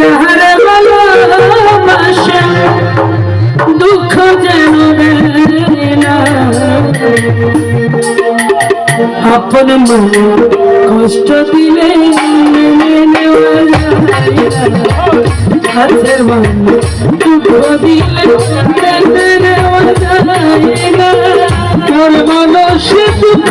যাহার ভালোবাসে, দুঃখ যেন আপন মনে কষ্ট দিলে মেনে নেওয়া হাতের মনে দুঃখ দিলে মেনে নেওয়া যায় না। তোর মানুষে দুঃখ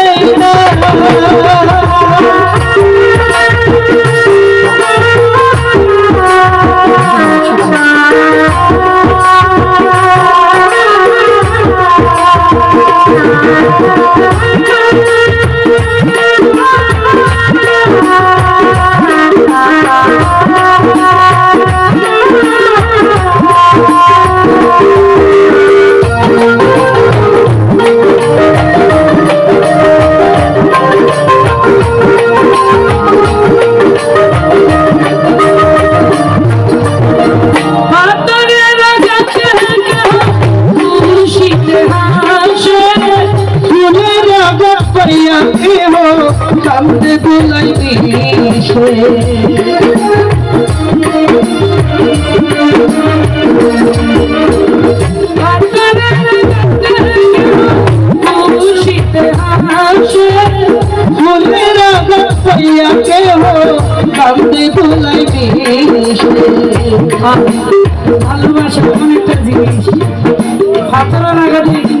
পাইয়া কেহ কান্দে দোলাই দিশে ভালোবাসা এমন একটা জিনিস ফাতরা লাগাতে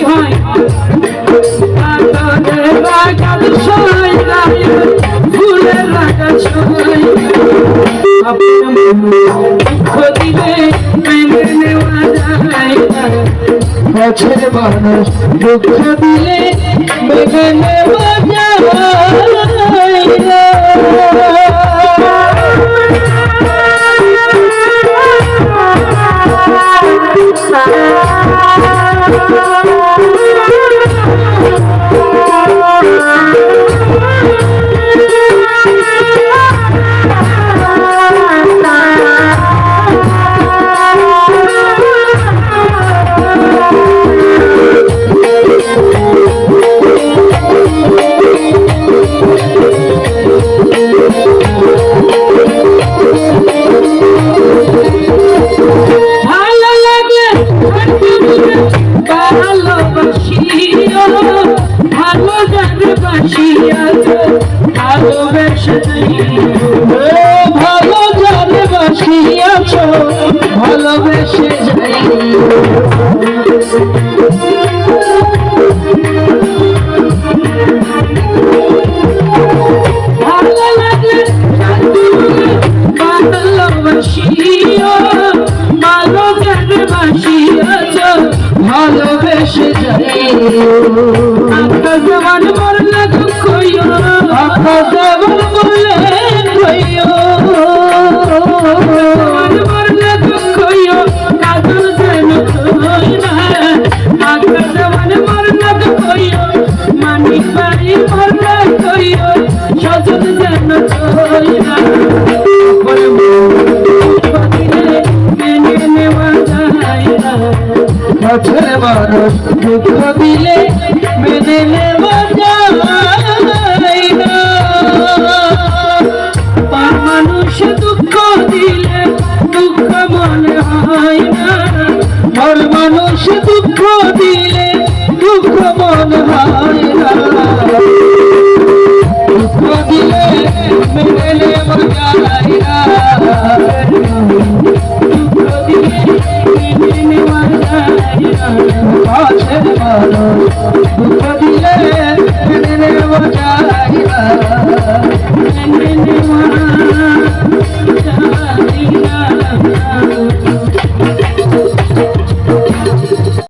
গাছের মানুষ দুঃখ দিলে মেনে নেওয়া ভালো বাসিয়াছ ভালোবেসে যাই ভালোবেসে যাই আপনার জবান মরলে দুঃখ আপনার জবান কইও কাছের মানুষ দুঃখ দিলে মেনে নেওয়া যায় না মানুষ দুঃখ দিলে দুঃখ মনে হয় না। আর মানুষ দুঃখ দিলে দুঃখ মন হয় না। দুঃখ দিলে মেনে নেওয়া যায় না